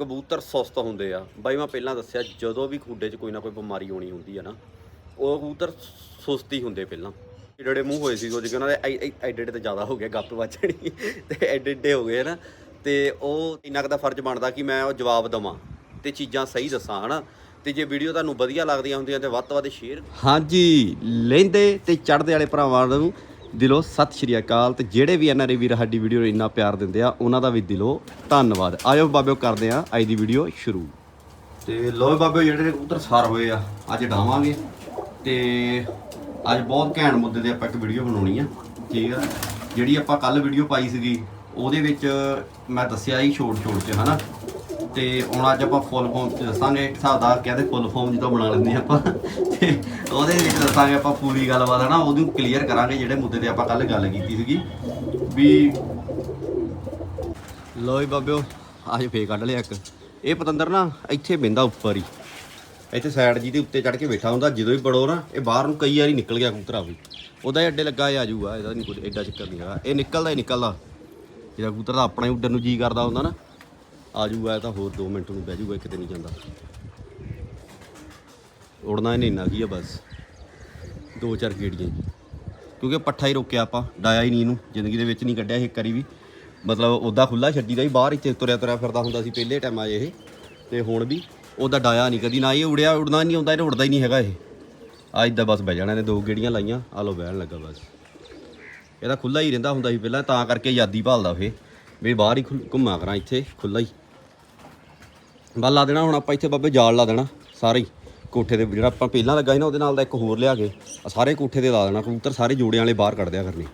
ਕਬੂਤਰ ਸੁਸਤ ਹੁੰਦੇ ਆ। ਬਾਈ, ਮੈਂ ਪਹਿਲਾਂ ਦੱਸਿਆ, ਜਦੋਂ ਵੀ ਖੁੱਡੇ 'ਚ ਕੋਈ ਨਾ ਕੋਈ ਬਿਮਾਰੀ ਆਉਣੀ ਹੁੰਦੀ ਆ ਨਾ, ਉਹ ਕਬੂਤਰ ਸੁਸਤੀ ਹੁੰਦੇ ਪਹਿਲਾਂ। ਜਿਹੜੇ ਮੂੰਹ ਹੋਏ ਸੀ ਉਹ ਜਿਹੜੇ ਉਹਨਾਂ ਦੇ ਐ- ਐਡੇ ਐਡੇ ਤੇ ਜ਼ਿਆਦਾ ਹੋ ਗਿਆ ਗੱਪ ਵੱਜਣੀ, ਤੇ ਐਡੇ ਐਡੇ ਹੋ ਗਏ ਨਾ, ਤੇ ਉਹ ਇੰਨਾ ਕੁ ਦਾ ਫਰਜ਼ ਬਣਦਾ ਕਿ ਮੈਂ ਉਹ ਜਵਾਬ ਦਵਾਂ, ਤੇ ਚੀਜ਼ਾਂ ਸਹੀ ਦੱਸਾਂ, ਹਨਾ। ਤੇ ਜੇ ਵੀਡੀਓ ਤੁਹਾਨੂੰ ਵਧੀਆ ਲੱਗਦੀਆਂ ਹੁੰਦੀਆਂ, ਤੇ ਵੱਧ ਤੋਂ ਵੱਧ ਸ਼ੇਅਰ ਹਾਂਜੀ, ਲੈਂਦੇ ਤੇ ਚੜਦੇ ਵਾਲੇ ਭਰਾਵਾਂ ਨੂੰ ਦਿਲੋਂ ਸਤਿ ਸ਼੍ਰੀ ਅਕਾਲ ਤੇ ਜਿਹੜੇ ਵੀ ਐਨਆਰਏ ਵੀਰ ਸਾਡੀ ਵੀਡੀਓ ਨੂੰ ਇੰਨਾ ਪਿਆਰ ਦਿੰਦੇ ਆ, ਉਹਨਾਂ ਦਾ ਵੀ ਦਿਲੋਂ ਧੰਨਵਾਦ। ਆਇਓ ਬਾਬਿਓ ਕਰਦੇ ਆ ਅੱਜ ਦੀ ਵੀਡੀਓ ਸ਼ੁਰੂ। ਤੇ ਲੋ ਬਾਬਿਓ ਜਿਹੜੇ ਕਬੂਤਰ ਸਾਰ ਹੋਏ ਆ, ਅੱਜ ਡਾਵਾਂਗੇ। ਤੇ ਅੱਜ ਬਹੁਤ ਘੈਂਟ ਮੁੱਦੇ ਤੇ ਆਪਾਂ ਇੱਕ ਵੀਡੀਓ ਬਣਾਉਣੀ ਆ, ਠੀਕ ਆ? ਜਿਹੜੀ ਆਪਾਂ ਕੱਲ ਵੀਡੀਓ ਪਾਈ ਸੀਗੀ, ਉਹਦੇ ਵਿੱਚ ਮੈਂ ਦੱਸਿਆ ਸੀ ਛੋਟ ਛੋਟ ਚ, ਹਨਾ? ਤੇ ਹੁਣ ਅੱਜ ਆਪਾਂ ਫੁੱਲ ਫਾਰਮ ਚ ਦੱਸਾਂਗੇ ਹਿਸਾਬ ਦਾ ਕਹਿੰਦੇ ਫੁੱਲ ਫਾਰਮ ਜਦੋਂ ਬਣਾ ਲੈਂਦੇ ਆਪਾਂ। ਤੇ ਉਹਦੇ ਵਿੱਚ ਦੱਸਾਂਗੇ ਆਪਾਂ ਪੂਰੀ ਗੱਲਬਾਤ ਹੈ ਨਾ ਉਹਨੂੰ ਕਲੀਅਰ ਕਰਾਂਗੇ ਜਿਹੜੇ ਮੁੱਦੇ ਤੇ ਆਪਾਂ ਕੱਲ ਗੱਲ ਕੀਤੀ ਸੀਗੀ ਵੀ ਲੋਈ ਬਾਬਿਓ ਅੱਜ ਫੇਰ ਕੱਢ ਲਿਆ ਇੱਕ। ਇਹ ਪਤੰਦਰ ਨਾ ਇੱਥੇ ਬਿੰਦਾ ਉੱਪਰ ਹੀ। ਇੱਥੇ ਸਾਈਡ ਜੀ ਦੇ ਉੱਤੇ ਚੜ ਕੇ ਬੈਠਾ ਹੁੰਦਾ, ਜਦੋਂ ਵੀ ਬੜੋ ਨਾ, ਇਹ ਬਾਹਰ ਨੂੰ ਕਈ ਵਾਰੀ ਨਿਕਲ ਗਿਆ ਕਬੂਤਰ ਆ ਵੀ ਉਹਦਾ ਹੀ ਅੱਡੇ ਲੱਗਾ, ਇਹ ਆ ਜਾਊਗਾ, ਇਹਦਾ ਨਹੀਂ ਕੋਈ ਐਡਾ ਚੱਕਰ ਨਹੀਂ ਹੈਗਾ। ਇਹ ਨਿਕਲਦਾ ਹੀ ਨਿਕਲਦਾ। ਜਿਹੜਾ ਕਬੂਤਰ ਦਾ ਆਪਣਾ ਹੀ ਉੱਡਣ ਨੂੰ ਜੀ ਕਰਦਾ ਹੁੰਦਾ ਨਾ ਆ ਜੂਗਾ ਤਾਂ ਹੋਰ 2 ਮਿੰਟ ਨੂੰ ਬਹਿ ਜਾਊਗਾ ਕਿਤੇ ਨਹੀਂ ਜਾਂਦਾ। ਉੜਨਾ ਇਹਨੇ ਇੰਨਾ ਕੀ ਆ ਬਸ? ਦੋ ਚਾਰ ਗੇੜੀਆਂ ਕਿਉਂਕਿ ਪੱਠਾ ਹੀ ਰੋਕਿਆ ਆਪਾਂ, ਡਾਇਆ ਹੀ ਨਹੀਂ ਇਹਨੂੰ, ਜ਼ਿੰਦਗੀ ਦੇ ਵਿੱਚ ਨਹੀਂ ਕੱਢਿਆ ਇਹ ਕਰੀ ਵੀ। ਮਤਲਬ ਉਦਾਂ ਖੁੱਲਾ ਛੱਡੀਦਾ ਹੀ, ਬਾਹਰ ਇੱਥੇ ਤੁਰਿਆ ਤੁਰਿਆ ਫਿਰਦਾ ਹੁੰਦਾ ਸੀ ਪਹਿਲੇ ਟਾਈਮ ਆਏ ਇਹ। ਤੇ ਹੁਣ ਵੀ ਉਹਦਾ ਡਾਇਆ ਨਹੀਂ, ਕਦੀ ਨਾ ਇਹ ਉੜਿਆ, ਉੜਨਾ ਨਹੀਂ ਆਉਂਦਾ ਇਹ ਉੜਦਾ ਹੀ ਨਹੀਂ ਹੈਗਾ ਇਹ। ਆ ਇਦਾਂ ਬਸ ਬਹਿ ਜਾਣਾ ਨੇ ਦੋ ਗੇੜੀਆਂ ਲਾਈਆਂ, ਆ ਲੋ ਬਹਿਣ ਲੱਗਾ ਬਸ। ਇਹਦਾ ਖੁੱਲਾ ਹੀ ਰਹਿੰਦਾ ਹੁੰਦਾ ਸੀ ਪਹਿਲਾਂ, ਤਾਂ ਕਰਕੇ ਆਜ਼ਾਦੀ ਭਾਲਦਾ ਫੇ ਵੀ ਬਾਹਰ ਹੀ ਖੁੱਲ- ਘੁੰਮਾ ਕਰਾਂ ਇੱਥੇ ਖੁੱਲਾ ਹੀ। ਬਸ ਲਾ ਦੇਣਾ, ਹੁਣ ਆਪਾਂ ਇੱਥੇ ਬਾਬੇ ਜਾਲ ਲਾ ਦੇਣਾ, ਸਾਰੇ ਹੀ। ਕੋਠੇ ਤੇ ਜਿਹੜਾ ਆਪਾਂ ਪਹਿਲਾਂ ਲੱਗਾ ਸੀ ਨਾ, ਉਹਦੇ ਨਾਲ ਦਾ ਇੱਕ ਹੋਰ ਲਿਆ ਕੇ, ਆਹ ਸਾਰੇ ਕੋਠੇ ਤੇ ਲਾ ਦੇਣਾ, ਕਬੂਤਰ ਸਾਰੇ ਜੋੜਿਆਂ ਵਾਲੇ ਬਾਹਰ ਕੱਢ ਦਿਆ ਕਰਨੇ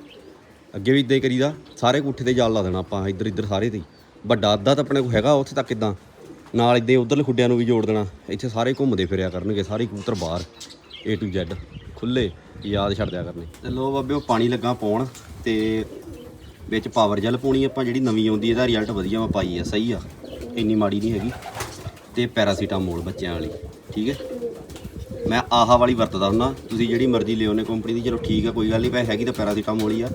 ਅੱਗੇ ਵੀ ਇਦਾਂ ਹੀ ਕਰੀਦਾ, ਸਾਰੇ ਕੋਠੇ ਤੇ ਜਾਲ ਲਾ ਦੇਣਾ ਆਪਾਂ, ਇੱਧਰ ਇੱਧਰ ਸਾਰੇ ਤੇ ਹੀ। ਵੱਡਾ ਅੱਧਾ ਤਾਂ ਆਪਣੇ ਕੋਲ ਹੈਗਾ, ਉੱਥੇ ਤੱਕ ਇਦਾਂ। ਨਾਲ ਇਦਾਂ ਉਧਰਲੇ ਖੁੱਡਿਆਂ ਨੂੰ ਵੀ ਜੋੜ ਦੇਣਾ, ਇੱਥੇ ਸਾਰੇ ਘੁੰਮਦੇ ਫਿਰਿਆ ਕਰਨਗੇ, ਸਾਰੇ ਕਬੂਤਰ ਬਾਹਰ, A to Z ਖੁੱਲੇ ਯਾਦ ਛੱਡ ਦਿਆ ਕਰਨੇ। ਤੇ ਲੋ ਬਾਬਿਓ ਪਾਣੀ ਲੱਗਾ ਪਾਉਣ, ਤੇ ਵਿੱਚ ਪਾਵਰ ਜੈਲ ਪਾਉਣੀ ਆਪਾਂ, ਜਿਹੜੀ ਨਵੀਂ ਆਉਂਦੀ ਇਹਦਾ ਰਿਜ਼ਲਟ ਵਧੀਆ ਮੈਂ ਪਾਈ ਆ, ਸਹੀ ਆ, ਇੰਨੀ ਮਾੜੀ ਨਹੀਂ ਹੈਗੀ। ਤੇ ਪੈਰਾਸੀਟਾਮੋਲ ਬੱਚਿਆਂ ਵਾਲੀ, ਠੀਕ ਹੈ? ਮੈਂ ਆਹਾ ਵਾਲੀ ਵਰਤਦਾ ਹੁੰਦਾ, ਤੁਸੀਂ ਜਿਹੜੀ ਮਰਜ਼ੀ ਲਿਓ ਨੇ ਕੰਪਨੀ ਦੀ, ਚਲੋ ਠੀਕ ਆ, ਕੋਈ ਗੱਲ ਨਹੀਂ ਪੈ ਹੈਗੀ ਤਾਂ ਪੈਰਾਸੀਟਾਮੋਲ ਹੀ ਆ,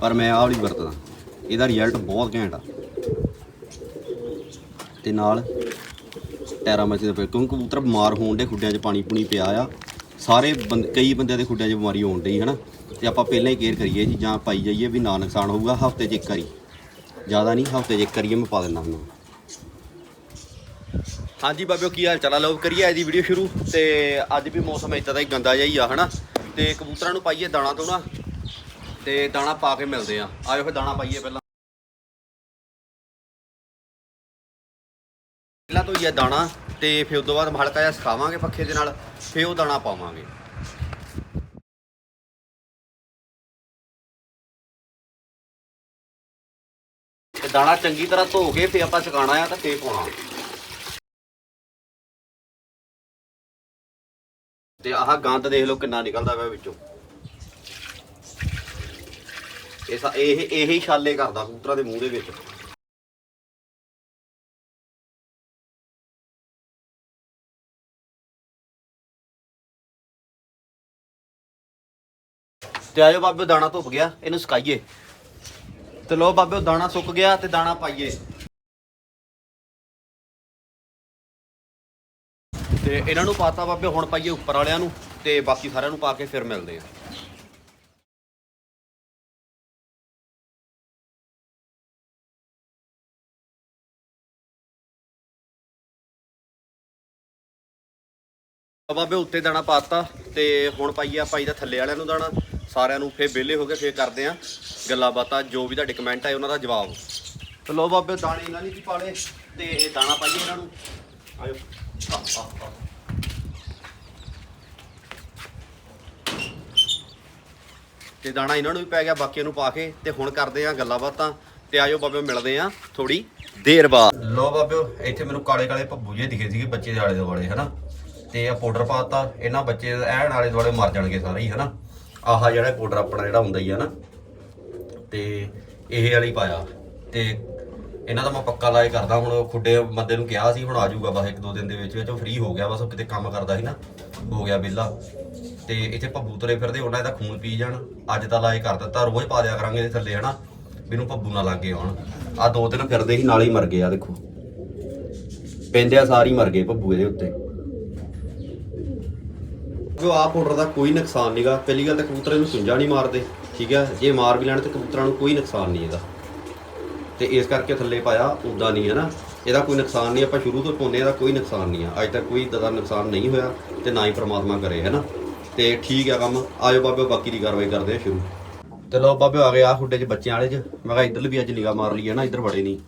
ਪਰ ਮੈਂ ਆਹ ਵਾਲੀ ਵਰਤਦਾ। ਇਹਦਾ ਰਿਜ਼ਲਟ ਬਹੁਤ ਘੈਂਟ ਆ। ਤੇ ਨਾਲ ਟੈਰਾਮੈਚ ਦੇ ਫਿਰ ਕਿਉਂਕਿ ਕਬੂਤਰ ਬਿਮਾਰ ਹੋਣ ਦੇ ਖੁੱਡਿਆਂ 'ਚ ਪਾਣੀ ਪੂਣੀ ਪਿਆ ਆ, ਸਾਰੇ ਬੰਦ, ਕਈ ਬੰਦਿਆਂ ਦੇ ਖੁੱਡਿਆਂ 'ਚ ਬਿਮਾਰੀ ਹੋਣ ਡਈ, ਹਨਾ? ਤੇ ਆਪਾਂ ਪਹਿਲਾਂ ਹੀ ਕੇਅਰ ਕਰੀਏ ਜੀ ਜਾਂ ਪਾਈ ਜਾਈਏ ਵੀ ਨਾ ਨੁਕਸਾਨ ਹੋਊਗਾ, ਹਫ਼ਤੇ 'ਚ ਇੱਕ ਵਾਰੀ। ਜ਼ਿਆਦਾ ਨਹੀਂ, ਹਫ਼ਤੇ 'ਚ ਇੱਕ ਵਾਰੀ ਮੈਂ ਪਾ ਦਿੰਦਾ ਹੁੰਦਾ। ਹਾਂਜੀ ਬਾਬਿਓ, ਕੀ ਹਾਲ ਚਾਲ ਆ? ਲਓ, ਕਰੀਏ ਅੱਜ ਦੀ ਵੀਡੀਓ ਸ਼ੁਰੂ ਤੇ ਅੱਜ ਵੀ ਮੌਸਮ ਇਦਾਂ ਦਾ ਹੀ ਗੰਦਾ ਜਿਹਾ ਹੀ ਆ, ਹਨਾ? ਤੇ ਕਬੂਤਰਾਂ ਨੂੰ ਪਾਈਏ ਦਾਣਾ ਤੋਣਾ ਤੇ ਦਾਣਾ ਪਾ ਕੇ ਮਿਲਦੇ ਆ। ਆਇਓ ਫਿਰ ਦਾਣਾ ਪਾਈਏ ਪਹਿਲਾਂ। ਪਹਿਲਾਂ ਤੋਂ ਹੀ ਦਾਣਾ, ਤੇ ਫਿਰ ਉਸ ਤੋਂ ਬਾਅਦ ਹਲਕਾ ਜਿਹਾ ਸਿਖਾਵਾਂਗੇ ਪੱਖੇ ਦੇ ਨਾਲ, ਫਿਰ ਉਹ ਦਾਣਾ ਪਾਵਾਂਗੇ। ਦਾਣਾ ਚੰਗੀ ਤਰ੍ਹਾਂ ਧੋ ਕੇ ਫਿਰ ਆਪਾਂ ਸੁਕਾਉਣਾ ਆ ਤਾਂ ਫੇਰ ਪਾਉਣਾ। ਤੇ ਆਹ ਗੰਦ ਦੇਖ ਲਓ ਕਿੰਨਾ ਨਿਕਲਦਾ ਪਿਆ ਵਿੱਚੋਂ। ਇਹ ਇਹ ਇਹ ਹੀ ਛਾਲੇ ਕਰਦਾ ਕਬੂਤਰਾਂ ਦੇ ਮੂੰਹ ਦੇ ਵਿੱਚ। ਤੇ ਆਜੋ ਬਾਬੇ ਦਾਣਾ ਧੁੱਪ ਗਿਆ, ਇਹਨੂੰ ਸੁਕਾਈਏ। ਤੇ ਲੋ ਬਾਬੇ ਦਾਣਾ ਸੁੱਕ ਗਿਆ ਤੇ ਦਾਣਾ ਪਾਈਏ। ਤੇ ਇਹਨਾਂ ਨੂੰ ਪਾਤਾ ਬਾਬੇ, ਹੁਣ ਪਾਈਏ ਉੱਪਰ ਵਾਲਿਆਂ ਨੂੰ ਤੇ ਬਾਕੀ ਸਾਰਿਆਂ ਨੂੰ ਪਾ ਕੇ ਫਿਰ ਮਿਲਦੇ ਆ। ਬਾਬੇ, ਉੱਤੇ ਦਾਣਾ ਪਾਤਾ ਤੇ ਹੁਣ ਪਾਈਏ ਆਪਾਂ ਇਹਦਾ ਥੱਲੇ ਵਾਲਿਆਂ ਨੂੰ ਦਾਣਾ। ਸਾਰਿਆਂ ਨੂੰ ਫੇਰ ਵਿਹਲੇ ਹੋ ਕੇ ਫੇਰ ਕਰਦੇ ਆ। ਗੱਲਾਂ ਬਾਤਾਂ, ਜੋ ਵੀ ਤੁਹਾਡੇ ਕਮੈਂਟ ਆਏ ਉਹਨਾਂ ਦਾ ਜਵਾਬ। ਤੇ ਲੋ ਬਾਬੇ, ਦਾਣੇ ਇਹਨਾਂ ਨੇ ਵੀ ਪਾਲੇ ਤੇ ਇਹ ਦਾਣਾ ਪਾਈਏ ਇਹਨਾਂ ਨੂੰ। ਆਇਓ ਆਹ, ਆਹ, ਆਹ। ਤੇ ਦਾਣਾ ਇਹਨਾਂ ਨੂੰ ਵੀ ਪੈ ਗਿਆ ਬਾਕੀਆਂ ਨੂੰ ਪਾ ਕੇ ਤੇ ਹੁਣ ਕਰਦੇ ਆ ਗੱਲਾਂ ਬਾਤਾਂ ਤੇ ਆਜੋ ਬਾਬੇ ਮਿਲਦੇ ਆ ਥੋੜੀ ਦੇਰ ਬਾਅਦ ਲੋ ਬਾਬਿਓ ਇੱਥੇ ਮੈਨੂੰ ਕਾਲੇ ਕਾਲੇ ਭੱਬੂ ਜੇ ਦਿਖੇ ਸੀਗੇ ਬੱਚੇ ਦੇ ਆਲੇ ਦੁਆਲੇ ਹਨਾ ਤੇ ਆ ਪਾਊਡਰ ਪਾਤਾ ਇਹਨਾਂ ਬੱਚੇ ਐਨ ਆਲੇ ਦੁਆਲੇ ਮਰ ਜਾਣਗੇ ਸਾਰੇ ਹੀ ਹਨਾ ਆਹ ਜਿਹੜਾ ਪਾਊਡਰ ਆਪਣਾ ਜਿਹੜਾ ਹੁੰਦਾ ਹੀ ਆ ਨਾ ਤੇ ਇਹ ਵਾਲੀ ਪਾਇਆ ਤੇ ਇਹਨਾਂ ਦਾ ਮੈਂ ਪੱਕਾ ਲਾਇ ਕਰਦਾ, ਹੁਣ ਖੁੱਡੇ ਬੰਦੇ ਨੂੰ ਕਿਹਾ ਸੀ, ਹੁਣ ਆ ਜਾਊਗਾ ਬਸ ਇੱਕ ਦੋ ਦਿਨ ਦੇ ਵਿੱਚ ਵਿੱਚ ਉਹ ਫ੍ਰੀ ਹੋ ਗਿਆ, ਬਸ ਉਹ ਕਿਤੇ ਕੰਮ ਕਰਦਾ ਸੀ ਨਾ, ਹੋ ਗਿਆ ਵਿਹਲਾ। ਤੇ ਇੱਥੇ ਭੱਬੂ ਤੁਰੇ ਫਿਰਦੇ, ਉਹਨਾਂ ਦਾ ਖੂਨ ਪੀ ਜਾਣ, ਅੱਜ ਤਾਂ ਲਾਇ ਕਰ ਦਿੱਤਾ, ਰੋਜ਼ ਪਾ ਦਿਆ ਕਰਾਂਗੇ ਇਹਦੇ ਥੱਲੇ, ਹਨਾ, ਵੀ ਇਹਨੂੰ ਭੱਬੂ ਨਾ ਲੱਗੇ ਆਉਣ। ਆ ਦੋ ਦਿਨ ਫਿਰਦੇ ਸੀ, ਨਾਲ ਹੀ ਮਰ ਗਏ ਆ ਦੇਖੋ। ਪੈਂਦੇ ਪੈਂਦਿਆ ਸਾਰੀ ਮਰ ਗਏ ਭੱਬੂ ਇਹਦੇ ਉੱਤੇ। ਜੋ ਆ ਪਾਊਡਰ ਦਾ ਕੋਈ ਨੁਕਸਾਨ ਨਹੀਂਗਾ ਪਹਿਲੀ ਗੱਲ ਤਾਂ ਕਬੂਤਰ ਇਹਨੂੰ ਸੁੰਜਾ ਨਹੀਂ ਮਾਰਦੇ, ਠੀਕ ਹੈ ਜੇ ਮਾਰ ਵੀ ਲੈਣ ਤੇ ਕਬੂਤਰਾਂ ਨੂੰ ਕੋਈ ਨੁਕਸਾਨ ਨਹੀਂ ਇਹਦਾ। ਤੇ ਇਸ ਕਰਕੇ ਥੱਲੇ ਪਾਇਆ ਉਦਾਂ ਨਹੀਂ ਹੈ ਨਾ ਇਹਦਾ ਕੋਈ ਨੁਕਸਾਨ ਨਹੀਂ, ਆਪਾਂ ਸ਼ੁਰੂ ਤੋਂ ਪਾਉਂਦੇ ਇਹਦਾ ਕੋਈ ਨੁਕਸਾਨ ਨਹੀਂ ਆ। ਅੱਜ ਤੱਕ ਕੋਈ ਦਾ ਨੁਕਸਾਨ ਨਹੀਂ ਹੋਇਆ ਤੇ ਨਾ ਹੀ ਪ੍ਰਮਾਤਮਾ ਕਰੇ ਹੈ ਨਾ ਤੇ ਠੀਕ ਆ ਕੰਮ, ਆਜੋ ਬਾਬੇ, ਬਾਕੀ ਦੀ ਕਾਰਵਾਈ ਕਰਦੇ ਆ ਸ਼ੁਰੂ। ਤੇ ਲਓ ਬਾਬੇ, ਆ ਗਏ ਆ ਹੁੱਡੇ 'ਚ ਬੱਚਿਆਂ ਵਾਲੇ 'ਚ। ਮੈਂ ਕਿਹਾ ਇੱਧਰ ਵੀ ਅੱਜ ਨਿਗਾਹ ਮਾਰ ਲਈ ਹੈ ਨਾ ਇੱਧਰ ਬੜੇ ਨਹੀਂ।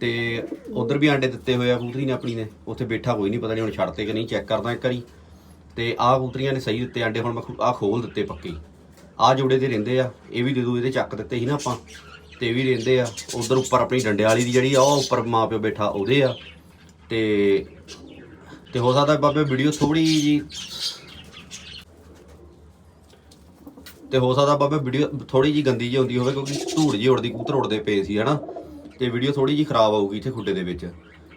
ਤੇ ਉਧਰ ਵੀ ਆਂਡੇ ਦਿੱਤੇ ਹੋਏ ਆ ਕਬੂਤਰੀ ਨੇ ਆਪਣੀ ਨੇ ਉੱਥੇ ਬੈਠਾ ਕੋਈ ਨਹੀਂ, ਪਤਾ ਨਹੀਂ ਹੁਣ ਛੱਡਤੇ ਕਿ ਨਹੀਂ, ਚੈੱਕ ਕਰਦਾ ਇੱਕ ਵਾਰੀ। ਤੇ ਆਹ ਕਬੂਤਰੀਆਂ ਨੇ ਸਹੀ ਦਿੱਤੇ ਆਂਡੇ, ਹੁਣ ਮੈਂ ਆ ਖੋਲ ਦਿੱਤੇ ਪੱਕੇ ਆਹ ਜੋੜੇ ਦੇ ਰਹਿੰਦੇ ਆ, ਇਹ ਵੀ ਦੇ ਦੂ, ਇਹਦੇ ਚੱਕ ਦਿੱਤੇ ਸੀ ਨਾ ਆਪਾਂ। ਤੇ ਵੀ ਰਹਿੰਦੇ ਆ। ਉਧਰ ਉੱਪਰ ਆਪਣੀ ਡੰਡੇ ਵਾਲੀ ਦੀ ਜਿਹੜੀ ਆ, ਉਹ ਉੱਪਰ ਮਾਂ ਪਿਓ ਬੈਠਾ, ਉਹਦੇ ਆ। ਤੇ ਤੇ ਹੋ ਸਕਦਾ ਬਾਬੇ ਵੀਡੀਓ ਥੋੜੀ ਜੀ ਤੇ ਹੋ ਸਕਦਾ ਬਾਬੇ ਵੀਡੀਓ ਥੋੜੀ ਜੀ ਗੰਦੀ ਜੀ ਹੁੰਦੀ ਹੋਵੇ, ਕਿਉਂਕਿ ਧੂੜ ਜੀ ਉੜਦੀ ਕਬੂਤਰ ਉੜਦੇ ਪਏ ਸੀ, ਹਨਾ? ਤੇ ਵੀਡੀਓ ਥੋੜੀ ਜੀ ਖਰਾਬ ਆਊਗੀ ਇੱਥੇ ਖੁੱਡੇ ਦੇ ਵਿੱਚ।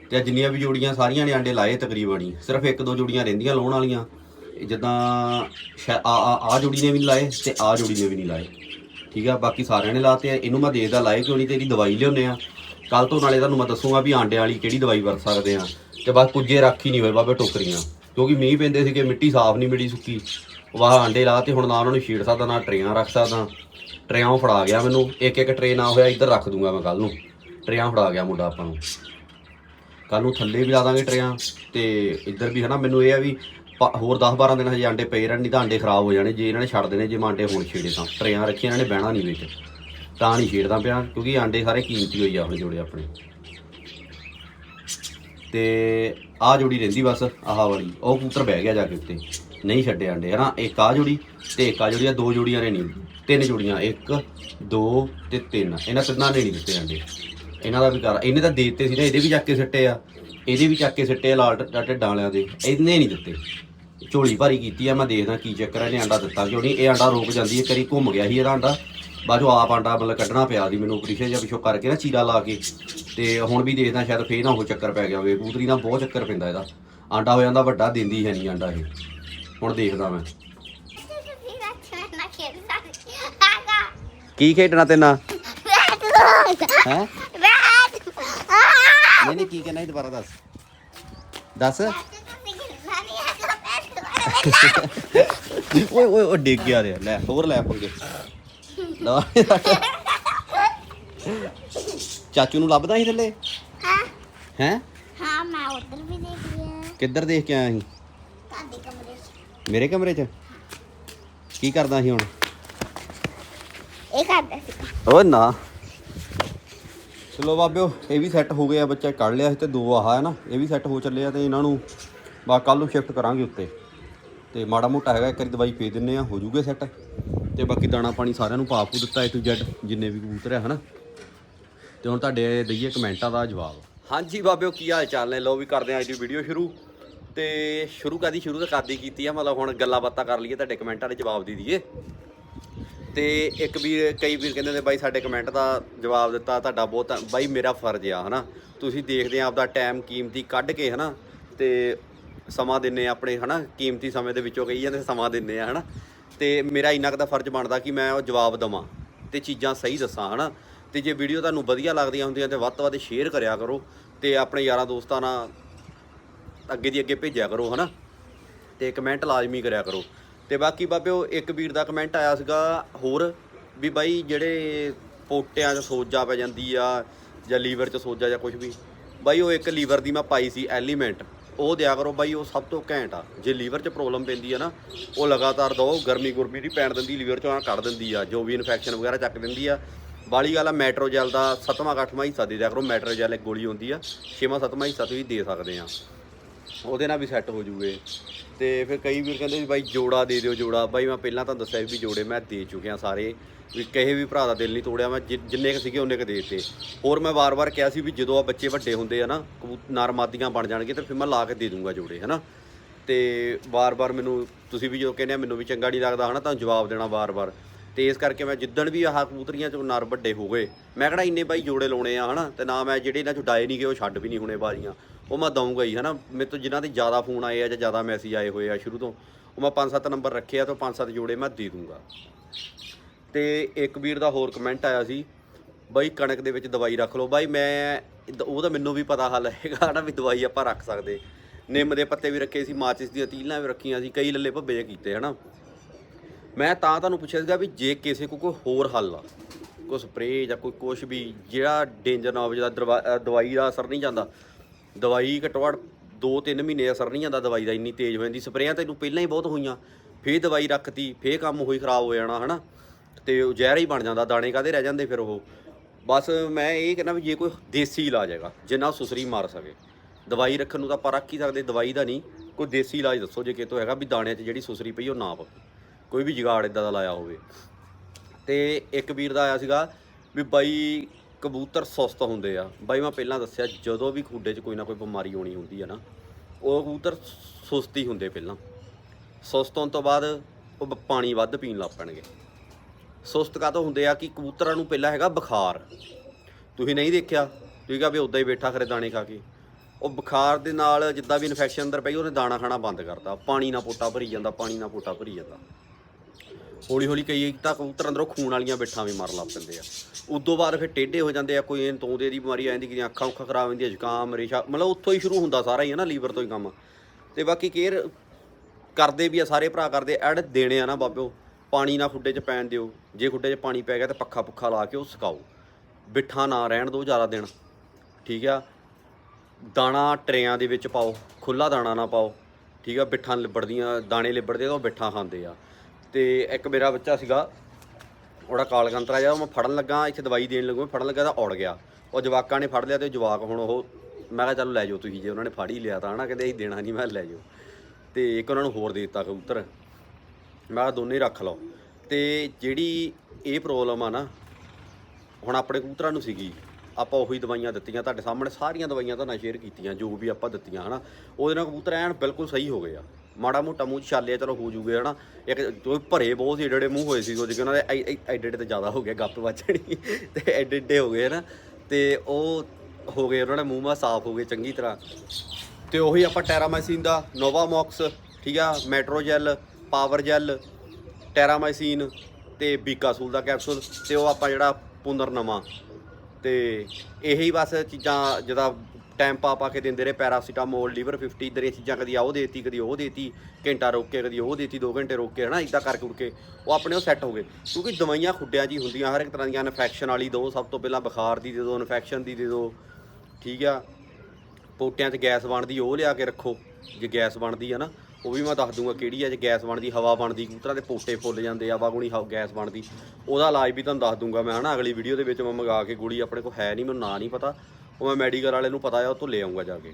ਤੇ ਜਿੰਨੀਆਂ ਵੀ ਜੋੜੀਆਂ ਸਾਰੀਆਂ ਨੇ ਆਂਡੇ ਲਾਏ ਤਕਰੀਬਨ ਹੀ। ਸਿਰਫ ਇੱਕ ਦੋ ਜੋੜੀਆਂ ਰਹਿੰਦੀਆਂ ਲਾਉਣ ਵਾਲੀਆਂ। ਜਿੱਦਾਂ ਸ਼ਾ- ਆ ਆ ਆ ਜੋੜੀ ਨੇ ਵੀ ਨਹੀਂ ਲਾਏ ਤੇ ਆ ਜੋੜੀ ਨੇ ਵੀ ਨਹੀਂ ਲਾਏ। ਠੀਕ ਆ, ਬਾਕੀ ਸਾਰਿਆਂ ਨੇ ਲਾਤੇ ਆ। ਇਹਨੂੰ ਮੈਂ ਦੇਖਦਾ ਲਾਏ ਕਿਉਂ ਨਹੀਂ ਤੇ ਇਹਦੀ ਦਵਾਈ ਲਿਆਉਂਦੇ ਆ। ਕੱਲ ਤੋਂ ਨਾਲੇ ਤੁਹਾਨੂੰ ਮੈਂ ਦੱਸੂਗਾ ਵੀ ਆਂਡਿਆਂ ਵਾਲੀ ਕਿਹੜੀ ਦਵਾਈ ਵਰਤ ਸਕਦੇ ਆ। ਤੇ ਬਸ ਕੁੱਜੇ ਰੱਖ ਹੀ ਨਹੀਂ ਹੋਏ ਬਾਬੇ ਟੋਕਰੀਆਂ। ਕਿਉਂਕਿ ਮੀਂਹ ਪੈਂਦੇ ਸੀਗੇ, ਮਿੱਟੀ ਸਾਫ਼ ਨਹੀਂ ਮਿਲੀ ਸੁੱਕੀ। ਵਾਹ, ਆਂਡੇ ਲਾ ਤੇ ਹੁਣ ਨਾ ਉਹਨਾਂ ਨੂੰ ਛੀੜ ਸਕਦਾ, ਨਾ ਟਰੇਆਂ ਰੱਖ ਸਕਦਾ। ਟਰੇਆਂ ਫੜਾ ਗਿਆ ਮੈਨੂੰ। ਇੱਕ ਇੱਕ ਟਰੇ ਨਾ ਹੋਇਆ, ਇੱਧਰ ਰੱਖ ਦੂੰਗਾ ਮੈਂ ਕੱਲ ਨੂੰ। ਟਰੇਆਂ ਫੜਾ ਗਿਆ ਮੁੰਡਾ ਆਪਾਂ ਨੂੰ। ਕੱਲ ਨੂੰ ਥੱਲੇ ਵੀ ਲਾ ਦਾਂਗੇ ਟਰੇਆਂ। ਤੇ ਇੱਧਰ ਵੀ ਹਨਾ, ਮੈਨੂੰ ਇਹ ਆ ਵੀ ਹੋਰ 10 12 ਦਿਨ ਹਜੇ ਆਂਡੇ ਪਏ ਰਹਿਣ ਨਹੀਂ ਤਾਂ ਆਂਡੇ ਖਰਾਬ ਹੋ ਜਾਣੇ, ਜੇ ਇਹਨਾਂ ਨੇ ਛੱਡ ਦੇਣੇ, ਜੇ ਮੈਂ ਆਂਡੇ ਹੁਣ ਛੇੜੇ ਤਾਂ। ਟਰੇਆਂ ਰੱਖੀਆਂ ਇਹਨਾਂ ਨੇ ਬਹਿਣਾ ਨਹੀਂ ਵਿੱਚ। ਤਾਂ ਨਹੀਂ ਛੇੜਦਾ ਪਿਆ, ਕਿਉਂਕਿ ਆਂਡੇ ਸਾਰੇ ਕੀਮਤੀ ਹੋਈ ਆ ਹੁਣ ਜੋੜੇ ਆਪਣੇ। ਤੇ ਆਹ ਜੋੜੀ ਰਹਿੰਦੀ ਬਸ, ਆਹ ਵਾਲੀ। ਉਹ ਕਬੂਤਰ ਬਹਿ ਗਿਆ ਜਾ ਕੇ ਉੱਤੇ। ਨਹੀਂ ਛੱਡੇ ਆਂਡੇ, ਹਨਾ? ਇੱਕ ਆਹ ਜੋੜੀ ਤੇ ਇੱਕ ਆਹ ਜੋੜੀ ਆ ਦੋ ਜੋੜੀਆਂ ਨੇ ਨਹੀਂ। ਤਿੰਨ ਜੋੜੀਆਂ, ਇੱਕ, ਦੋ ਤੇ ਤਿੰਨ। ਇਹਨਾਂ ਤਿੰਨਾਂ ਨੇ ਨਹੀਂ ਦਿੱਤੇ ਆਂਡੇ। ਇਹਨਾਂ ਦਾ ਵੀ ਕਰ ਇਹਨੇ ਤਾਂ ਦੇ ਦਿੱਤੇ ਸੀ ਨਾ, ਇਹਦੇ ਵੀ ਜਾ ਕੇ ਸਿੱਟੇ ਆ। ਇਹਦੇ ਵੀ ਚੱਕ ਕੇ ਸਿੱਟੇ ਆ ਲਾਲ ਢਿੱਡਾਂ ਵਾਲਿਆਂ ਦੇ। ਇਹਨੇ ਨਹੀਂ ਦਿੱਤੇ। ਝੋਲੀ ਭਾਰੀ ਕੀਤੀ ਆ ਮੈਂ ਦੇਖਦਾ ਕੀ ਚੱਕਰ ਹੈ ਇਹਨੇ ਆਂਡਾ ਦਿੱਤਾ ਕਿਉਂ ਨਹੀਂ? ਇਹ ਆਂਡਾ ਰੁਕ ਜਾਂਦੀ ਹੈ ਕਰੀ ਘੁੰਮ ਗਿਆ ਸੀ ਇਹਦਾ ਆਂਡਾ। ਬਾਜੋ ਆਪ ਆਂਡਾ ਮਤਲਬ ਕੱਢਣਾ ਪਿਆ ਸੀ ਮੈਨੂੰ ਆਪਰੇਸ਼ਨ ਜਾਂ ਪਿਛੋ ਕਰਕੇ ਨਾ ਚੀਰਾ ਲਾ ਕੇ। ਤੇ ਹੁਣ ਵੀ ਦੇਖਦਾ ਸ਼ਾਇਦ ਫੇਰ ਨਾ ਉਹ ਚੱਕਰ ਪੈ ਗਿਆ ਹੋਵੇ। ਕਬੂਤਰੀ ਨਾਲ ਬਹੁਤ ਚੱਕਰ ਪੈਂਦਾ ਇਹਦਾ। ਆਂਡਾ ਹੋ ਜਾਂਦਾ ਵੱਡਾ ਦਿੰਦੀ ਹੈ ਨਹੀਂ ਆਂਡਾ ਇਹ। ਹੁਣ ਦੇਖਦਾ ਮੈਂ। ਕੀ ਖੇਡਣਾ ਤੇ ਨਾ ਹੈ? ਨਹੀਂ ਨਹੀਂ ਕੀ ਕਹਿਣਾ ਇਹ ਦੁਬਾਰਾ ਦੱਸ ਦੱਸ ਓਏ ਓਏ ਉਹ ਡਿੱਗ ਗਿਆ ਰਿਹਾ ਲੈ ਹੋਰ ਲੈ ਪੰਗੇ ਲਾ। ਚਾਚੂ ਨੂੰ ਲੱਭਦਾ ਸੀ ਥੱਲੇ ਹੈ ਹਾਂ ਮੈਂ ਉਧਰ ਵੀ ਦੇਖ ਲਿਆ ਕਿੱਧਰ ਦੇਖ ਕੇ ਆਇਆ ਸੀ ਤੁਹਾਡੇ ਕਮਰੇ 'ਚ ਮੇਰੇ ਕਮਰੇ 'ਚ ਕੀ ਕਰਦਾ ਸੀ ਹੁਣ ਇਹ ਕਰਦਾ ਸੀ ਓਏ ਨਾ ਚਲੋ ਬਾਬਿਓ, ਇਹ ਵੀ ਸੈੱਟ ਹੋ ਗਿਆ ਬੱਚਾ ਕੱਢ ਲਿਆ ਸੀ ਤੇ ਦੋ ਆਹ ਹੈ ਨਾ, ਇਹ ਵੀ ਸੈੱਟ ਹੋ ਚੱਲੇ ਆ ਤੇ ਇਹਨਾਂ ਨੂੰ ਬਾ ਕੱਲ ਨੂੰ ਸ਼ਿਫਟ ਕਰਾਂਗੇ ਉੱਤੇ। ਤੇ ਮਾੜਾ ਮੋਟਾ ਹੈਗਾ, ਇੱਕ ਵਾਰੀ ਦਵਾਈ ਪੇ ਦਿੰਨੇ ਆ, ਹੋ ਜੂਗੇ ਸੈੱਟ ਤੇ ਬਾਕੀ ਦਾਣਾ ਪਾਣੀ ਸਾਰਿਆਂ ਨੂੰ ਪਾ ਪੂ ਦਿੱਤਾ A ਟੂ Z, ਜਿੰਨੇ ਵੀ ਕਬੂਤਰ ਆ, ਹਨਾ। ਤੇ ਹੁਣ ਤੁਹਾਡੇ ਦਈਏ ਕਮੈਂਟਾਂ ਦਾ ਜਵਾਬ। ਹਾਂਜੀ ਬਾਬਿਓ, ਕੀ ਹਾਲ ਚਾਲ ਨੇ? ਲੋ ਵੀ ਕਰਦੇ ਆ ਅੱਜ ਦੀ ਵੀਡੀਓ ਸ਼ੁਰੂ। ਤੇ ਸ਼ੁਰੂ ਕਰਦੀ ਸ਼ੁਰੂ ਤਾਂ ਕਰਦੀ ਕੀਤੀ ਆ? ਮਤਲਬ ਹੁਣ ਗੱਲਾਂ ਬਾਤਾਂ ਕਰ ਲਈਏ, ਤੁਹਾਡੇ ਕਮੈਂਟਾਂ ਦੇ ਜਵਾਬ ਦੇ ਦਈਏ। ਤੇ ਇੱਕ ਵੀਰ, ਕਈ ਵੀਰ ਕਹਿੰਦੇ ਨੇ ਬਾਈ, ਸਾਡੇ ਕਮੈਂਟ ਦਾ ਜਵਾਬ ਦਿੱਤਾ, ਤੁਹਾਡਾ ਬਹੁਤ ਬਾਈ, ਮੇਰਾ ਫਰਜ਼ ਆ, ਹਨਾ? ਤੁਸੀਂ ਦੇਖਦੇ ਆ ਆਪਦਾ ਟਾਈਮ ਕੀਮਤੀ ਕੱਢ ਕੇ, ਹਨਾ? ਤੇ ਸਮਾਂ ਦਿੰਨੇ ਆ ਆਪਣੇ, ਹਨਾ? ਕੀਮਤੀ ਸਮੇਂ ਦੇ ਵਿੱਚੋਂ ਕਹੀ ਜਾਂਦੇ, ਸਮਾਂ ਦਿੰਨੇ ਆ, ਹਨਾ? ਤੇ ਮੇਰਾ ਇੰਨਾ ਕੁ ਦਾ ਫਰਜ਼ ਬਣਦਾ ਕਿ ਮੈਂ ਉਹ ਜਵਾਬ ਦਵਾਂ ਤੇ ਚੀਜ਼ਾਂ ਸਹੀ ਦੱਸਾਂ, ਹਨਾ? ਤੇ ਜੇ ਵੀਡੀਓ ਤੁਹਾਨੂੰ ਵਧੀਆ ਲੱਗਦੀਆਂ ਹੁੰਦੀਆਂ ਤੇ ਵੱਧ ਤੋਂ ਵੱਧ ਸ਼ੇਅਰ ਕਰਿਆ ਕਰੋ ਤੇ ਆਪਣੇ ਯਾਰਾਂ ਦੋਸਤਾਂ ਨਾਲ ਅੱਗੇ ਦੀ ਅੱਗੇ ਭੇਜਿਆ ਕਰੋ, ਹਨਾ? ਤੇ ਕਮੈਂਟ ਲਾਜ਼ਮੀ ਕਰਿਆ ਕਰੋ। ਤੇ ਬਾਕੀ ਬਾਬਿਓ ਇੱਕ ਵੀਰ ਦਾ ਕਮੈਂਟ ਆਇਆ ਸੀਗਾ ਹੋਰ ਵੀ ਬਾਈ ਜਿਹੜੇ ਪੋਟਿਆਂ 'ਚ ਸੋਜਾ ਪੈ ਜਾਂਦੀ ਆ ਜਾਂ ਲੀਵਰ 'ਚ ਸੋਜਾ ਜਾਂ ਕੁਝ ਵੀ, ਬਾਈ ਉਹ ਇੱਕ ਲੀਵਰ ਦੀ ਮੈਂ ਪਾਈ ਸੀ ਐਲੀਮੈਂਟ, ਉਹ ਦਿਆ ਕਰੋ ਬਾਈ ਉਹ ਸਭ ਤੋਂ ਘੈਂਟ ਆ। ਜੇ ਲੀਵਰ 'ਚ ਪ੍ਰੋਬਲਮ ਪੈਂਦੀ ਆ ਨਾ, ਉਹ ਲਗਾਤਾਰ ਦੋ, ਗਰਮੀ ਗੁਰਮੀ ਦੀ ਪੈਣ ਦਿੰਦੀ, ਲੀਵਰ 'ਚੋਂ ਆ ਕੱਢ ਦਿੰਦੀ ਆ, ਜੋ ਵੀ ਇਨਫੈਕਸ਼ਨ ਵਗੈਰਾ ਚੱਕ ਦਿੰਦੀ ਆ। ਬਾਲੀ ਵਾਲਾ ਆ, ਮੈਟਰੋਜੈਲ ਦਾ ਸੱਤਵਾਂ, ਅੱਠਵਾਂ ਹਿੱਸਾ ਦੇ ਦਿਆ ਕਰੋ, ਮੈਟਰੋਜੈਲ ਇੱਕ ਗੋਲੀ ਹੁੰਦੀ ਆ, ਛੇਵਾਂ, ਸੱਤਵਾਂ ਹਿੱਸਾ ਤੁਸੀਂ ਦੇ ਸਕਦੇ ਆ। ਉਹਦੇ ਨਾਲ ਵੀ ਸੈੱਟ ਹੋ ਜੂਗੇ। ਤੇ ਫਿਰ ਕਈ ਵੀਰ ਕਹਿੰਦੇ ਵੀ ਬਾਈ ਜੋੜਾ ਦੇ ਦਿਓ ਜੋੜਾ। ਬਾਈ ਮੈਂ ਪਹਿਲਾਂ ਤੁਹਾਨੂੰ ਦੱਸਿਆ ਵੀ ਜੋੜੇ ਮੈਂ ਦੇ ਚੁੱਕਿਆ ਸਾਰੇ। ਵੀ ਕਹੇ ਵੀ ਭਰਾ ਦਾ ਦਿਲ ਨਹੀਂ ਤੋੜਿਆ, ਮੈਂ ਜਿ- ਜਿੰਨੇ ਕ ਸੀਗੇ ਉਹਨੇ ਕ ਦੇ ਦਿੱਤੇ। ਹੋਰ ਮੈਂ ਵਾਰ-ਵਾਰ ਕਿਹਾ ਸੀ ਵੀ ਜਦੋਂ ਆ ਬੱਚੇ ਵੱਡੇ ਹੁੰਦੇ ਆ ਨਾ ਕਬੂ- ਨਰਮਾਦੀਆਂ ਬਣ ਜਾਣਗੇ ਤੇ ਫਿਰ ਮੈਂ ਲਾ ਕੇ ਦੇ ਦੂੰਗਾ ਜੋੜੇ, ਹਨਾ? ਤੇ ਵਾਰ-ਵਾਰ ਮੈਨੂੰ, ਤੁਸੀਂ ਵੀ ਜੋ ਕਹਿੰਦੇ ਆ ਮੈਨੂੰ ਵੀ ਚੰਗਾ ਨਹੀਂ ਲੱਗਦਾ, ਹਨਾ, ਤਾਂ ਜਵਾਬ ਦੇਣਾ ਵਾਰ-ਵਾਰ। ਤੇ ਇਸ ਕਰਕੇ ਮੈਂ ਜਿੱਦਣ ਵੀ ਆਹ ਕਬੂਤਰੀਆਂ ਚੋਂ ਨਰ ਵੱਡੇ ਹੋ ਗਏ, ਮੈਂ ਕਿਹੜਾ ਇੰਨੇ ਬਾਈ ਜੋੜੇ ਲਾਉਣੇ ਆ, ਹਨਾ? ਤੇ ਨਾ ਮੈਂ ਜਿਹੜੇ ਇਹਨਾਂ ਚੋਂ ਡਾਏ ਨਹੀਂ ਗਏ ਉਹ ਛੱਡ ਵੀ ਨਹੀਂ ਹੋਣੇ ਬਾਜ਼ੀਆਂ। ਉਹ ਮੈਂ ਦਊਂਗਾ ਹੀ ਹਨਾ? ਮੇਰੇ ਤੋਂ ਜਿਨ੍ਹਾਂ ਦੇ ਜ਼ਿਆਦਾ ਫੋਨ ਆਏ ਆ ਜਾਂ ਜ਼ਿਆਦਾ ਮੈਸੇਜ ਆਏ ਹੋਏ ਆ ਸ਼ੁਰੂ ਤੋਂ, ਉਹ ਮੈਂ 5-7 ਨੰਬਰ ਰੱਖੇ ਆ ਤੇ 5-7 ਜੋੜੇ ਮੈਂ ਦੇ ਦੂੰਗਾ ਤੇ ਇੱਕ ਵੀਰ ਦਾ ਹੋਰ ਕਮੈਂਟ ਆਇਆ ਸੀ, ਬਾਈ ਕਣਕ ਦੇ ਵਿੱਚ ਦਵਾਈ ਰੱਖ ਲਓ। ਬਾਈ ਮੈਂ ਇਦ- ਉਹ ਤਾਂ ਮੈਨੂੰ ਵੀ ਪਤਾ ਹੱਲ ਹੈਗਾ ਨਾ ਵੀ ਦਵਾਈ ਆਪਾਂ ਰੱਖ ਸਕਦੇ। ਨਿੰਮ ਦੇ ਪੱਤੇ ਵੀ ਰੱਖੇ ਸੀ, ਮਾਚਿਸ ਦੀਆਂ ਤੀਲਾਂ ਵੀ ਰੱਖੀਆਂ ਸੀ, ਕਈ ਲੱਲੇ ਭੱਬੇ ਜਿਹੇ ਕੀਤੇ, ਹਨਾ? ਮੈਂ ਤਾਂ ਤੁਹਾਨੂੰ ਪੁੱਛਿਆ ਸੀਗਾ ਵੀ ਜੇ ਕਿਸੇ ਕੋ ਕੋਈ ਹੋਰ ਹੱਲ ਆ, ਕੋਈ ਸਪਰੇਅ ਜਾਂ ਕੋਈ ਕੁਛ ਵੀ, ਜਿਹੜਾ ਡੇਂਜਰ ਨਾ ਹੋਵੇ ਦਰਵਾ- ਦਵਾਈ ਦਾ ਅਸਰ ਨਹੀਂ ਜਾਂਦਾ ਦਵਾਈ ਘੱਟੋ ਘੱਟ 2-3 ਮਹੀਨੇ ਅਸਰ ਨਹੀਂ ਜਾਂਦਾ ਦਵਾਈ ਦਾ, ਇੰਨੀ ਤੇਜ਼ ਹੋ ਜਾਂਦੀ। ਸਪਰੇਆਂ ਤੈਨੂੰ ਪਹਿਲਾਂ ਹੀ ਬਹੁਤ ਹੋਈਆਂ। ਫੇਰ ਦਵਾਈ ਰੱਖਤੀ, ਫੇਰ ਕੰਮ ਹੋਈ ਖਰਾਬ ਹੋ ਜਾਣਾ, ਹਨਾ? ਤੇ ਉਹ ਜ਼ਹਿਰ ਹੀ ਬਣ ਜਾਂਦਾ, ਦਾਣੇ ਕਾਦੇ ਰਹਿ ਜਾਂਦੇ ਫਿਰ ਉਹ? ਬਸ ਮੈਂ ਇਹ ਕਹਿੰਦਾ ਵੀ ਜੇ ਕੋਈ ਦੇਸੀ ਇਲਾਜ ਹੈਗਾ, ਜਿੰਨਾ ਸੁਸਰੀ ਮਾਰ ਸਕੇ। ਦਵਾਈ ਰੱਖਣ ਨੂੰ ਤਾਂ ਆਪਾਂ ਰੱਖ ਹੀ ਸਕਦੇ, ਦਵਾਈ ਦਾ ਨਹੀਂ। ਕੋਈ ਦੇਸੀ ਇਲਾਜ ਦੱਸੋ ਜੇ ਕਿਤੋਂ ਹੈਗਾ ਵੀ ਦਾਣਿਆਂ 'ਚ ਜਿਹੜੀ ਸੁਸਰੀ ਪਈ ਉਹ ਨਾ ਪਵੇ। ਕੋਈ ਵੀ ਜੁਗਾੜ ਇਦਾਂ ਦਾ ਲਾਇਆ ਹੋਵੇ। ਤੇ ਇੱਕ ਵੀਰ ਦਾ ਆਇਆ ਸੀਗਾ ਵੀ ਬਾਈ ਕਬੂਤਰ ਸੁਸਤ ਹੁੰਦੇ ਆ। ਬਾਈ, ਮੈਂ ਪਹਿਲਾਂ ਦੱਸਿਆ, ਜਦੋਂ ਵੀ ਖੁੱਡੇ 'ਚ ਕੋਈ ਨਾ ਕੋਈ ਬਿਮਾਰੀ ਆਉਣੀ ਹੁੰਦੀ ਆ ਨਾ, ਉਹ ਕਬੂਤਰ ਸੁਸਤੀ ਹੁੰਦੇ ਪਹਿਲਾਂ। ਸੁਸਤ ਹੋਣ ਤੋਂ ਬਾਅਦ ਉਹ ਬ- ਪਾਣੀ ਵੱਧ ਪੀਣ ਲੱਗ ਪੈਣਗੇ। ਸੁਸਤ ਕਾਹਤੋਂ ਹੁੰਦੇ ਆ ਕਿ ਕਬੂਤਰਾਂ ਨੂੰ ਪਹਿਲਾਂ ਹੈਗਾ ਬੁਖਾਰ। ਤੁਸੀਂ ਨਹੀਂ ਦੇਖਿਆ? ਤੁਸੀਂ ਕਹਾਂ ਵੀ ਉਦਾਂ ਹੀ ਬੈਠਾ ਖਰੇ ਦਾਣੇ ਖਾ ਕੇ। ਉਹ ਬੁਖਾਰ ਦੇ ਨਾਲ ਜਿੱਦਾਂ ਵੀ ਇਨਫੈਕਸ਼ਨ ਅੰਦਰ ਪਈ, ਉਹਨੇ ਦਾਣਾ ਖਾਣਾ ਬੰਦ ਕਰਤਾ। ਪਾਣੀ ਨਾਲ ਪੋਟਾ ਭਰੀ ਜਾਂਦਾ, ਪਾਣੀ ਨਾਲ ਪੋਟਾ ਭਰੀ ਜਾਂਦਾ। ਹੌਲੀ ਹੌਲੀ ਕਈ ਤਾਂ ਕਬੂਤਰ ਅੰਦਰੋਂ ਖੂਨ ਵਾਲੀਆਂ ਬਿੱਠਾਂ ਵੀ ਮਰਨ ਲੱਗ ਪੈਂਦੇ ਆ। ਉਦੋਂ ਬਾਅਦ ਫਿਰ ਟੇਢੇ ਹੋ ਜਾਂਦੇ ਆ, ਕੋਈ ਇਹ ਤੋਂਦੇ ਦੀ ਬਿਮਾਰੀ ਆ ਜਾਂਦੀ ਕਿ ਅੱਖਾਂ ਉੱਖਾਂ ਖਰਾਬ ਹੁੰਦੀਆਂ, ਜ਼ੁਕਾਮ ਰੇਸ਼ਾ ਮਤਲਬ ਉੱਥੋਂ ਹੀ ਸ਼ੁਰੂ ਹੁੰਦਾ ਸਾਰਾ ਹੀ ਹੈ ਨਾ, ਲੀਵਰ ਤੋਂ ਹੀ ਕੰਮ। ਤੇ ਬਾਕੀ ਕੇਅਰ ਕਰਦੇ ਵੀ ਆ, ਸਾਰੇ ਭਰਾ ਕਰਦੇ, ਐਡ ਦੇਣੇ ਆ ਨਾ ਬਾਬਿਓ, ਪਾਣੀ ਨਾ ਖੁੱਡੇ 'ਚ ਪੈਣ ਦਿਓ। ਜੇ ਖੁੱਡੇ 'ਚ ਪਾਣੀ ਪੈ ਗਿਆ ਤਾਂ ਪੱਖਾ ਪੁੱਖਾ ਲਾ ਕੇ ਉਹ ਸੁਕਾਓ। ਬਿੱਠਾ ਨਾ ਰਹਿਣ ਦਿਓ ਜ਼ਿਆਦਾ ਦਿਨ, ਠੀਕ ਆ? ਦਾਣਾ ਟਰੇਆਂ ਦੇ ਵਿੱਚ ਪਾਓ ਖੁੱਲਾ ਦਾਣਾ ਨਾ ਪਾਓ, ਠੀਕ ਆ? ਬਿੱਠਾਂ ਲਿਬੜਦੀਆਂ, ਦਾਣੇ ਲਿਬੜਦੇ ਤਾਂ ਉਹ ਬਿੱਠਾਂ ਖਾਂਦੇ ਆ। ਤੇ ਇੱਕ ਮੇਰਾ ਬੱਚਾ ਸੀਗਾ, ਉਹਦਾ ਕਾਲਗੰਤਰਾ ਜਿਹਾ, ਉਹ ਮੈਂ ਫੜਨ ਲੱਗਾ, ਇੱਥੇ ਦਵਾਈ ਦੇਣ ਲੱਗੂ ਫੜਨ ਲੱਗਾ ਤਾਂ ਉੜ ਗਿਆ। ਉਹ ਜਵਾਕਾਂ ਨੇ ਫੜ ਲਿਆ ਤੇ ਜਵਾਕ ਹੁਣ ਉਹ, ਮੈਂ ਕਿਹਾ ਚੱਲ ਲੈ ਜਾਓ ਤੁਸੀਂ, ਜੇ ਉਹਨਾਂ ਨੇ ਫੜ ਹੀ ਲਿਆ ਤਾਂ ਹਨਾ, ਕਹਿੰਦੇ ਅਸੀਂ ਦੇਣਾ ਨਹੀਂ, ਮੈਂ ਲੈ ਜਾਓ। ਤੇ ਇੱਕ ਉਹਨਾਂ ਨੂੰ ਹੋਰ ਦੇ ਦਿੱਤਾ ਕਬੂਤਰ। ਮੈਂ ਕਿਹਾ ਦੋਨੇ ਰੱਖ ਲਓ। ਤੇ ਜਿਹੜੀ ਇਹ ਪ੍ਰੋਬਲਮ ਆ ਨਾ, ਹੁਣ ਆਪਣੇ ਕਬੂਤਰਾਂ ਨੂੰ ਸੀਗੀ, ਆਪਾਂ ਉਹੀ ਦਵਾਈਆਂ ਦਿੱਤੀਆਂ, ਤੁਹਾਡੇ ਸਾਹਮਣੇ ਸਾਰੀਆਂ ਦਵਾਈਆਂ ਤੁਹਾਨੂੰ ਸ਼ੇਅਰ ਕੀਤੀਆਂ, ਜੋ ਵੀ ਆਪਾਂ ਦਿੱਤੀਆਂ ਹਨਾ, ਉਹਦੇ ਨਾਲ ਕਬੂਤਰ ਐਨ ਬਿਲਕੁਲ ਸਹੀ ਹੋ ਗਏ ਆ। ਮਾੜਾ ਮੋਟਾ ਮੂੰਹ 'ਚ ਛਾਲੇ, ਚਲੋ ਹੋ ਜੂਗੇ, ਹਨਾ। ਇੱਕ ਜੋ ਭਰੇ ਬਹੁਤ ਸੀ ਏਡੇ ਏਡੇ ਮੂੰਹ ਹੋਏ ਸੀ ਸੋਚ ਕੇ ਉਹਨਾਂ ਦੇ ਐਡੇ ਐਡੇ ਤੇ ਜ਼ਿਆਦਾ ਹੋ ਗਿਆ ਗੱਪ ਵੱਜਣੀ, ਤੇ ਐਡੇ ਐਡੇ ਹੋ ਗਏ, ਹਨਾ। ਤੇ ਉਹ ਹੋ ਗਏ, ਉਹਨਾਂ ਦੇ ਮੂੰਹ ਮਾ ਸਾਫ਼ ਹੋ ਗਏ ਚੰਗੀ ਤਰ੍ਹਾਂ। ਤੇ ਉਹੀ ਆਪਾਂ ਟੈਰਾਮਾਈਸਿਨ ਦਾ, ਨੋਵਾਮੌਕਸ, ਠੀਕ ਆ, Metro gel, power gel, Terramycin ਤੇ ਬੀਕਾਸੂਲ ਦਾ ਕੈਪਸੂਲ, ਤੇ ਉਹ ਆਪਾਂ ਜਿਹੜਾ ਪੁਨਰ ਨਵਾਂ ਤੇ ਇਹੀ ਬਸ ਚੀਜ਼ਾਂ ਜਿਹਦਾ ਟਾਈਮ ਪਾ ਪਾ ਕੇ ਦਿੰਦੇ ਰਹੇ, ਪੈਰਾਸੀਟਾਮੋਲ, ਲੀਵਰ 50 ਇਧਰ ਦੀਆਂ ਚੀਜ਼ਾਂ ਕਦੀ ਆ ਉਹ ਦੇਤੀ, ਕਦੀ ਉਹ ਦੇਤੀ, ਘੰਟਾ ਰੋਕ ਕੇ, ਕਦੀ ਉਹ ਦੇਤੀ 2 ਘੰਟੇ ਰੋਕ ਕੇ, ਹਨਾ ਇਦਾਂ ਕਰ ਕੁਰ ਕੇ, ਉਹ ਆਪਣੇ ਉਹ ਸੈੱਟ ਹੋ ਗਏ। ਕਿਉਂਕਿ ਦਵਾਈਆਂ ਖੁੱਡਿਆਂ 'ਚ ਹੀ ਹੁੰਦੀਆਂ, ਹਰ ਇੱਕ ਤਰ੍ਹਾਂ ਦੀਆਂ ਇਨਫੈਕਸ਼ਨ ਵਾਲੀ ਦੋ, ਸਭ ਤੋਂ ਪਹਿਲਾਂ ਬੁਖਾਰ ਦੀ ਦੇ ਦੋ ਇਨਫੈਕਸ਼ਨ ਦੀ ਦੇ ਦਿਓ ਠੀਕ ਆ? ਪੋਟਿਆਂ 'ਚ ਗੈਸ ਬਣਦੀ, ਉਹ ਲਿਆ ਕੇ ਰੱਖੋ, ਜੇ ਗੈਸ ਬਣਦੀ ਆ ਨਾ, ਉਹ ਵੀ ਮੈਂ ਦੱਸ ਦੂੰਗਾ ਕਿਹੜੀ ਆ, ਜੇ ਗੈਸ ਬਣਦੀ, ਹਵਾ ਬਣਦੀ, ਕਬੂਤਰਾਂ ਦੇ ਪੋਟੇ ਫੁੱਲ ਜਾਂਦੇ ਆ ਵਾਗੁਣੀ ਗੈਸ ਬਣਦੀ। ਉਹਦਾ ਇਲਾਜ ਵੀ ਤੁਹਾਨੂੰ ਦੱਸ ਦੂੰਗਾ ਮੈਂ, ਹਨਾ, ਅਗਲੀ ਵੀਡੀਓ ਦੇ ਵਿੱਚ ਮੈਂ ਮੰਗਾ ਕੇ, ਗੋਲੀ ਆਪਣੇ ਕੋਲ ਹੈ ਨਹੀਂ ਮੈਨੂੰ ਨਾਂ ਨਹੀਂ ਪਤਾ। ਉਹ ਮੈਂ ਮੈਡੀਕਲ ਵਾਲੇ ਨੂੰ ਪਤਾ ਆ, ਉਹ ਤੋਂ ਲੈ ਆਉਂਗਾ ਜਾ ਕੇ।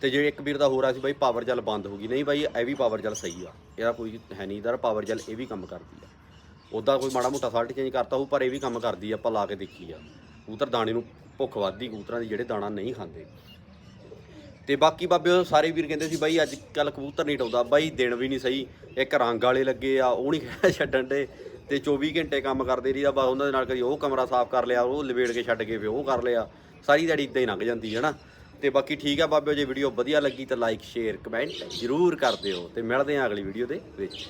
ਤੇ ਜਿਹੜੇ ਇੱਕ ਵੀਰ ਦਾ ਹੋਰ ਆ ਸੀ ਬਾਈ ਪਾਵਰ ਜਲ ਬੰਦ ਹੋ ਗਈ। ਨਹੀਂ ਬਾਈ, ਇਹ ਵੀ ਪਾਵਰ ਜਲ ਸਹੀ ਆ। ਇਹਦਾ ਕੋਈ ਹੈ ਨਹੀਂ ਇਧਰ ਪਾਵਰ ਜੈਲ ਇਹ ਵੀ ਕੰਮ ਕਰਦੀ ਆ। ਉਹਦਾ ਕੋਈ ਮਾੜਾ ਮੋਟਾ ਸਾਲਟ ਚੇਂਜ ਕਰਤਾ ਉਹ ਪਰ ਇਹ ਵੀ ਕੰਮ ਕਰਦੀ ਆ, ਆਪਾਂ ਲਾ ਕੇ ਦੇਖੀ ਆ। ਕਬੂਤਰ ਦਾਣੇ ਨੂੰ ਭੁੱਖ ਵੱਧਦੀ, ਕਬੂਤਰਾਂ ਦੀ ਜਿਹੜੇ ਦਾਣਾ ਨਹੀਂ ਖਾਂਦੇ। ਤੇ ਬਾਕੀ ਬਾਬੇ ਉਹ ਸਾਰੇ ਵੀਰ ਕਹਿੰਦੇ ਸੀ ਬਾਈ, ਅੱਜ ਕੱਲ ਕਬੂਤਰ ਨਹੀਂ ਟਾਉਂਦਾ ਬਾਈ, ਦਿਨ ਵੀ ਨਹੀਂ ਸਹੀ। ਇੱਕ ਰੰਗ ਵਾਲੇ ਲੱਗੇ ਆ, ਉਹ ਨਹੀਂ ਛੱਡਣ ਦੇ। ਤੇ 24 ਘੰਟੇ ਕੰਮ ਕਰਦੇ ਰਹੀਦਾ, ਬਸ ਉਹਨਾਂ ਦੇ ਨਾਲ ਕਦੀ ਉਹ ਕਮਰਾ ਸਾਫ਼ ਕਰ ਲਿਆ, ਉਹ ਲਵੇੜ ਕੇ ਛੱਡ ਕੇ ਫਿਰ ਉਹ ਕਰ ਲਿਆ। ਸਾਰੀ ਦਿਹਾੜੀ ਇਦਾਂ ਹੀ ਲੰਘ ਜਾਂਦੀ ਹੈ ਨਾ। ਤੇ ਬਾਕੀ ਠੀਕ ਆ ਬਾਬਿਓ, ਜੇ ਵੀਡੀਓ ਵਧੀਆ ਲੱਗੀ ਤਾਂ ਲਾਈਕ ਸ਼ੇਅਰ ਕਮੈਂਟ ਜ਼ਰੂਰ ਕਰ ਦਿਓ ਤੇ ਮਿਲਦੇ ਹਾਂ ਅਗਲੀ ਵੀਡੀਓ ਦੇ ਵਿੱਚ।